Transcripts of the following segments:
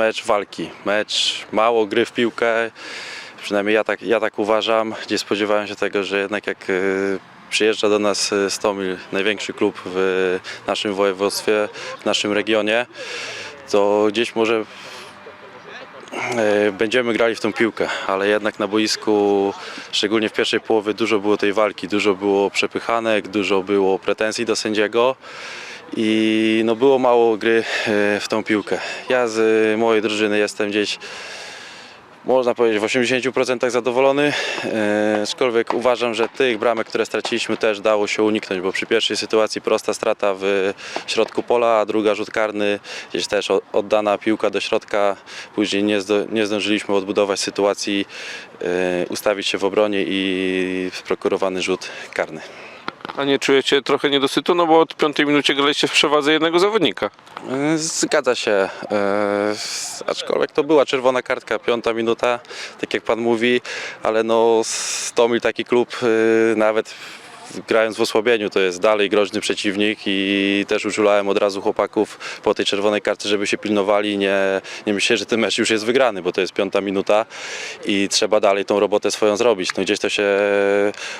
mecz walki, mecz mało gry w piłkę, przynajmniej ja tak, ja tak uważam, gdzie spodziewałem się tego, że jednak jak y, przyjeżdża do nas y, Stomil, największy klub w naszym województwie, w naszym regionie, to gdzieś może e, będziemy grali w tą piłkę, ale jednak na boisku, szczególnie w pierwszej połowie, dużo było tej walki, dużo było przepychanek, dużo było pretensji do sędziego i no było mało gry e, w tą piłkę. Ja z e, mojej drużyny jestem gdzieś można powiedzieć w 80% zadowolony, e, aczkolwiek uważam, że tych bramek, które straciliśmy też dało się uniknąć, bo przy pierwszej sytuacji prosta strata w środku pola, a druga rzut karny, gdzieś też oddana piłka do środka, później nie, nie zdążyliśmy odbudować sytuacji, ustawić się w obronie i sprokurowany rzut karny. A nie czujecie trochę niedosytu? No bo od piątej minucie graliście w przewadze jednego zawodnika. E, Zgadza się, e, aczkolwiek to była czerwona kartka, piąta minuta, tak jak pan mówi, ale no Stomil taki klub e, nawet grając w osłabieniu to jest dalej groźny przeciwnik i też uczulałem od razu chłopaków po tej czerwonej kartce, żeby się pilnowali, nie, nie myślę, że ten mecz już jest wygrany, bo to jest piąta minuta i trzeba dalej tą robotę swoją zrobić. No gdzieś to się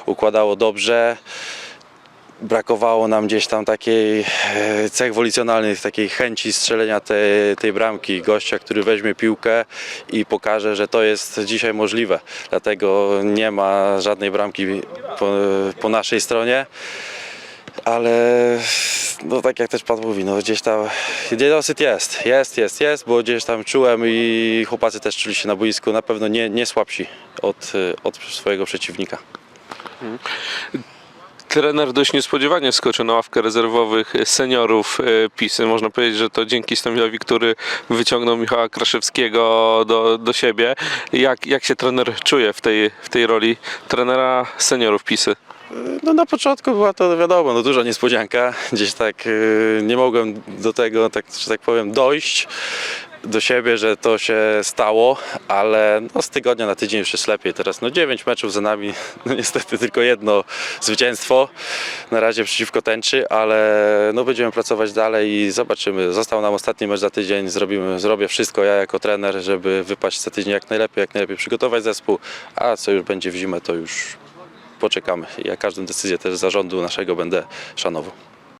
układało dobrze brakowało nam gdzieś tam takiej e, cech wolicjonalnych, takiej chęci strzelenia tej, bramki, gościa, który weźmie piłkę i pokaże, że to jest dzisiaj możliwe. Dlatego nie ma żadnej bramki po, po naszej stronie. Ale no tak jak też Pan mówi, no gdzieś tam niedosyt jest, jest, jest, jest, bo gdzieś tam czułem i chłopacy też czuli się na boisku na pewno nie, nie słabsi od, e, od swojego przeciwnika. Trener dość niespodziewanie skoczył na ławkę rezerwowych seniorów e, Pisy. Można powiedzieć, że to dzięki Stomilowi, który wyciągnął Michała Kraszewskiego do, do siebie. Jak, jak się trener czuje w tej, w tej roli trenera seniorów Pisy? No na początku była to wiadomo, no duża niespodzianka. Gdzieś tak y, nie mogłem do tego, tak, że tak powiem, dojść do siebie, że to się stało, ale no, z tygodnia na tydzień już jest lepiej. Teraz no 9 meczów za nami, no niestety tylko jedno zwycięstwo na razie przeciwko tęczy, ale no będziemy pracować dalej i zobaczymy. Został nam ostatni mecz za tydzień, zrobimy, zrobię wszystko ja jako trener, żeby wypaść za tydzień jak najlepiej, jak najlepiej przygotować zespół, a co już będzie w zimę, to już poczekamy. Ja każdą decyzję też zarządu naszego będę szanował.